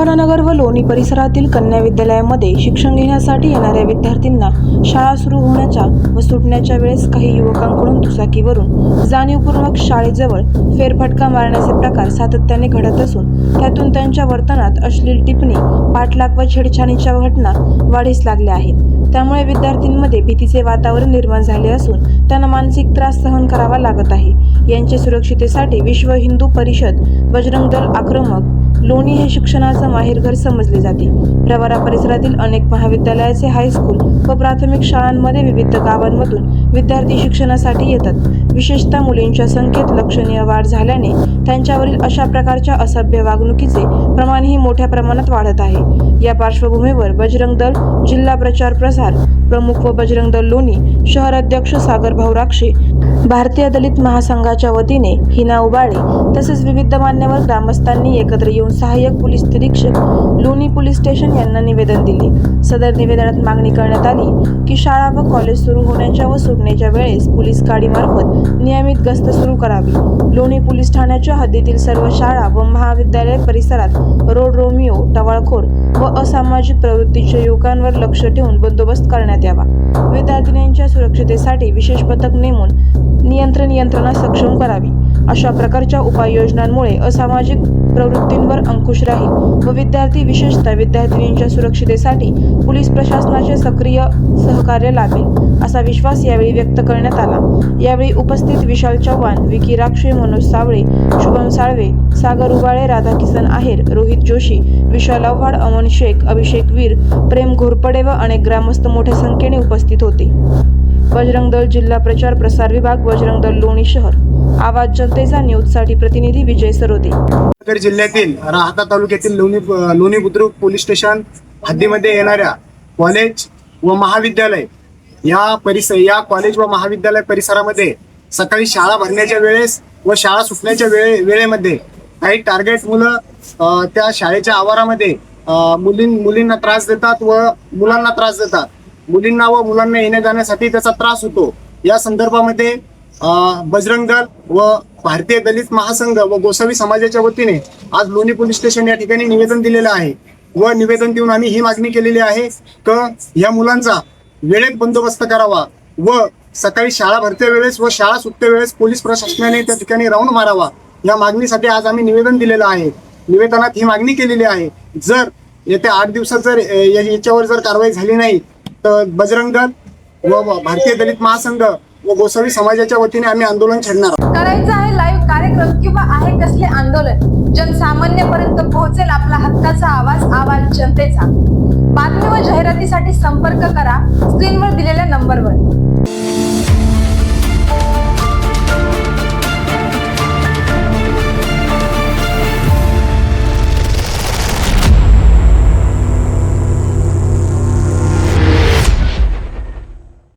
उपनगर व लोणी परिसरातील कन्या विद्यालयामध्ये शिक्षण घेण्यासाठी येणाऱ्या विद्यार्थ्यांना शाळा सुरू होण्याच्या व सुटण्याच्या वेळेस काही युवकांकडून दुचाकीवरून जाणीवपूर्वक शाळेजवळ फेरफटका मारण्याचे प्रकार सातत्याने घडत असून त्यातून त्यांच्या वर्तनात अश्लील टिप्पणी पाठलाग व छेडछाणीच्या घटना वाढीस लागल्या आहेत. त्यामुळे विद्यार्थ्यांमध्ये भीतीचे वातावरण निर्माण झाले असून त्यांना मानसिक त्रास सहन करावा लागत आहे. यांच्या सुरक्षितेसाठी विश्व हिंदू परिषद बजरंग दल आक्रमक लोणी हे शिक्षणाचं माहेरघर समजले जाते. प्रवारा परिसरातील अनेक महाविद्यालयाचे हायस्कूल व प्राथमिक शाळांमध्ये विविध गावांमधून विद्यार्थी शिक्षणासाठी येतात. विशेषतः मुलींच्या संख्येत लक्षणीय वाढ झाल्याने त्यांच्यावरील अशा प्रकारच्या असभ्य वागणुकीचे प्रमाणही मोठ्या प्रमाणात वाढत आहे. या पार्श्वभूमीवर बजरंग दल जिल्हा प्रचार प्रसार प्रमुख व बजरंग दल लोणी शहर अध्यक्ष सागर भाऊ राक्षे भारतीय दलित महासंघाच्या वतीने हिना उबाळे तसेच विविध मान्यवर ग्रामस्थांनी एकत्र येऊन सहाय्यक पोलीस निरीक्षक लोणी पोलीस स्टेशन यांना निवेदन दिले. सदर निवेदनात मागणी करण्यात आली की शाळा व कॉलेज सुरू होण्याच्या व सुटण्याच्या वेळेस पोलीस गाडीमार्फत नियमित गस्त सुरू करावी. लोणी पोलीस ठाण्याच्या हद्दीतील सर्व शाळा व महाविद्यालय परिसरात रोड रोमिओ टवाळखोर व असामाजिक प्रवृत्तीच्या युवकांवर लक्ष ठेवून बंदोबस्त करण्यात यावा. विद्यार्थिनींच्या सुरक्षितेसाठी विशेष पथक नेमून नियंत्रण यंत्रणा सक्षम करावी. अशा प्रकारच्या उपाययोजनांमुळे असामाजिक प्रवृत्तींवर अंकुश राहील व विद्यार्थी विशेषतः विद्यार्थिनींच्या सुरक्षितेसाठी पोलीस प्रशासनाचे सक्रिय सहकार्य लाभेल असा विश्वास यावेळी व्यक्त करण्यात आला. यावेळी उपस्थित विशाल चव्हाण विकी राक्षे मनोज सावळे शुभम साळवे सागर उबाळे राधाकिसन आहेर रोहित जोशी विशाल आव्हाड अमन शेख अभिषेक वीर प्रेम घोरपडे व अनेक ग्रामस्थ मोठ्या संख्येने उपस्थित होते. बजरंग दल जिल्हा प्रचार प्रसार विभाग बजरंग दल लोणी शहर. आवाज जनतेचा न्यूजसाठी प्रतिनिधी विजय सरोदे. जिल्ह्यातील राहता तालुक्यातील लोणी लोणी बुद्रुक पोलीस स्टेशन हद्दीमध्ये येणाऱ्या कॉलेज व महाविद्यालय या परिसर या कॉलेज व महाविद्यालय परिसरामध्ये सकाळी शाळा भरण्याच्या वेळेस व शाळा सुटण्याच्या वेळे वेळेमध्ये काही टार्गेट मुलं त्या शाळेच्या आवारामध्ये मुलीं मुलींना त्रास देतात व मुलांना त्रास देतात. मुलींना व मुलांना येण्या जाण्यासाठी त्याचा त्रास होतो. या संदर्भामध्ये अ, बजरंग दल व भारतीय दलित महासंघ व गोसावी समाजाच्या वतीने आज लोणी पोलीस स्टेशन या ठिकाणी निवेदन दिलेलं आहे. व निवेदन देऊन आम्ही ही मागणी केलेली आहे क या मुलांचा वेळेत बंदोबस्त करावा व सकाळी शाळा भरत्या वेळेस व शाळा सुटत्या वेळेस पोलीस प्रशासनाने त्या ठिकाणी राऊंड मारावा. या मागणीसाठी आज आम्ही निवेदन दिलेलं आहे. निवेदनात ही मागणी केलेली आहे. जर येत्या आठ दिवसात जर या- याच्यावर जर कारवाई झाली नाही तर बजरंग दल व भारतीय दलित महासंघ व गोसावी समाजाच्या वतीने आम्ही आंदोलन छेडणार आहोत. करायचं आहे लाईव्ह कार्यक्रम किंवा आहे कसले आंदोलन जनसामान्यपर्यंत पोहोचेल आपला हक्काचा आवाज आवाज जनतेचा. बातमी व जाहिरातीसाठी संपर्क करा स्क्रीनवर दिलेल्या नंबरवर